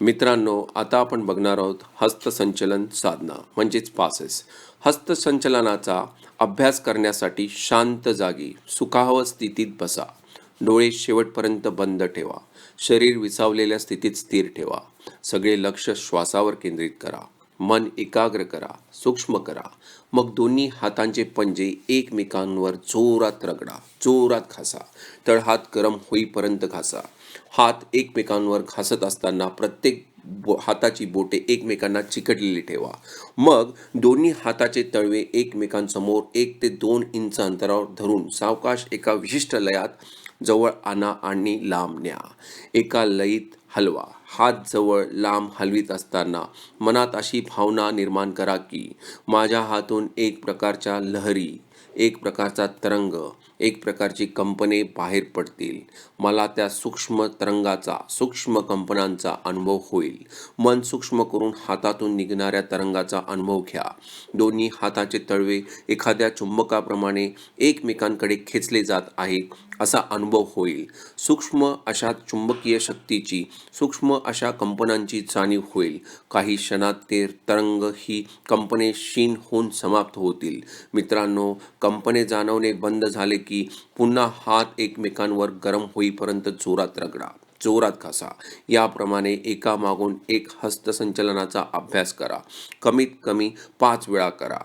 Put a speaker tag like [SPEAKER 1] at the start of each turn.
[SPEAKER 1] मित्रांनो आता आपण बघणार आहोत हस्तसंचलन साधना म्हणजेच पासेस हस्तसंचलनाचा अभ्यास करण्यासाठी शांत जागी सुखाव स्थितीत बसा. डोळे शेवटपर्यंत बंद ठेवा. शरीर विसावलेल्या स्थितीत स्थिर ठेवा. सगळे लक्ष श्वासावर केंद्रित करा. मन एकाग्र करा सूक्ष्म करा. मग दोन्ही हातांचे पंजे एकमेकांवर जोरात रगडा जोरात घासा. तळहात गरम होईपर्यंत घासा. हात एकमेकांवर घासत असताना प्रत्येक बो हाताची बोटे एकमेकांना चिकटलेली ठेवा. मग दोन्ही हाताचे तळवे एकमेकांसमोर एक ते दोन इंच अंतरावर धरून सावकाश एका विशिष्ट लयात जवळ आणा आणि लांब न्या. एका लयीत हलवा. हात जवळ लांब हलवीत असताना मनात अशी भावना निर्माण करा की माझ्या हातून एक प्रकारच्या लहरी एक प्रकारचा तरंग एक प्रकारची कंपने बाहेर पडतील. मला त्या सूक्ष्म तरंगाचा सूक्ष्म कंपनांचा अनुभव होईल. मन सूक्ष्म करून हातातून निघणाऱ्या तरंगाचा अनुभव घ्या. दोन्ही हाताचे तळवे एखाद्या चुंबकाप्रमाणे एकमेकांकडे खेचले जात आहे असा अनुभव होईल. सूक्ष्म अशा चुंबकीय शक्तीची सूक्ष्म अशा कंपनांची जाणीव होईल. काही क्षणात ते तरंग ही कंपने क्षीण होऊन समाप्त होतील. मित्रांनो कंपने जाणवणे बंद झाले की पुन्हा हात एकमेकांवर गरम होईपर्यंत जोरात रगडा जोरात घासा. याप्रमाणे एकामागून एक हस्तसंचलनाचा अभ्यास करा. कमीत कमी पाच वेळा करा.